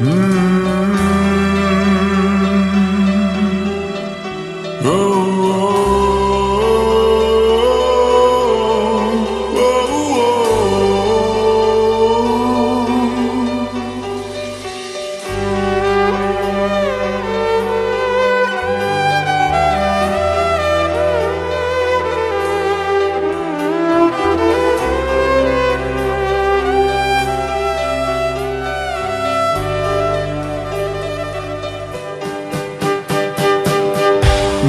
Mm-hmm. Oh, oh.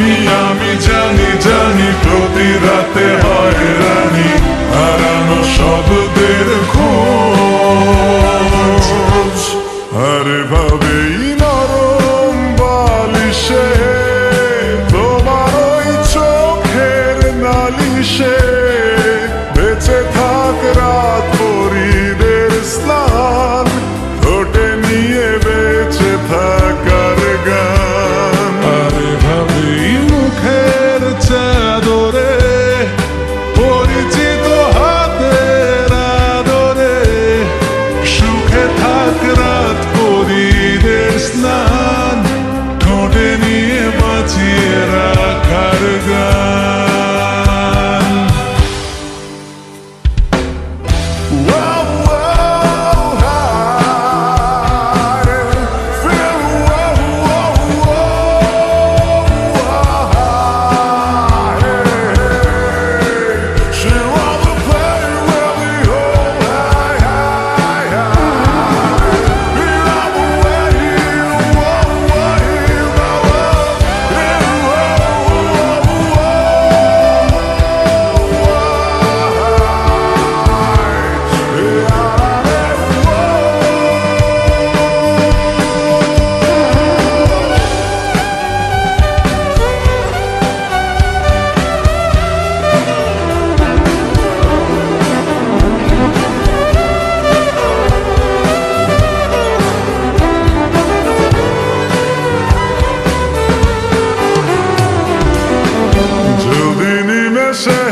আমি আমি জানি জানি প্রতি রাতে হয় রানী হারানো শব্দের খোঁজ। আরে ভাবেই নরম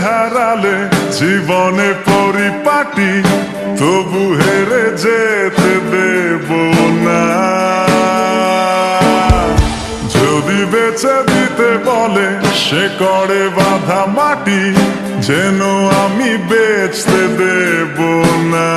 হারালে জীবনে পরিপাটি, তবু হেরে যেতে দেব না। যদি বেছে দিতে বলে, সে করে বাধা মাটি, যেন আমি বেচতে দেব না।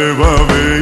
আরে ভাবেই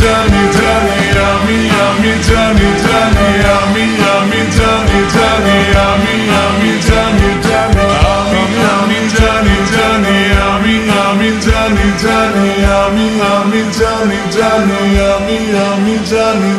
জানি জানি আমি আমি জানি জানি আমি আমি জানি জানি আমি আমি জানি জানি আমি আমি জানি জানি আমি আমি জানি জানি আমি আমি জানি জানি আমি আমি জানি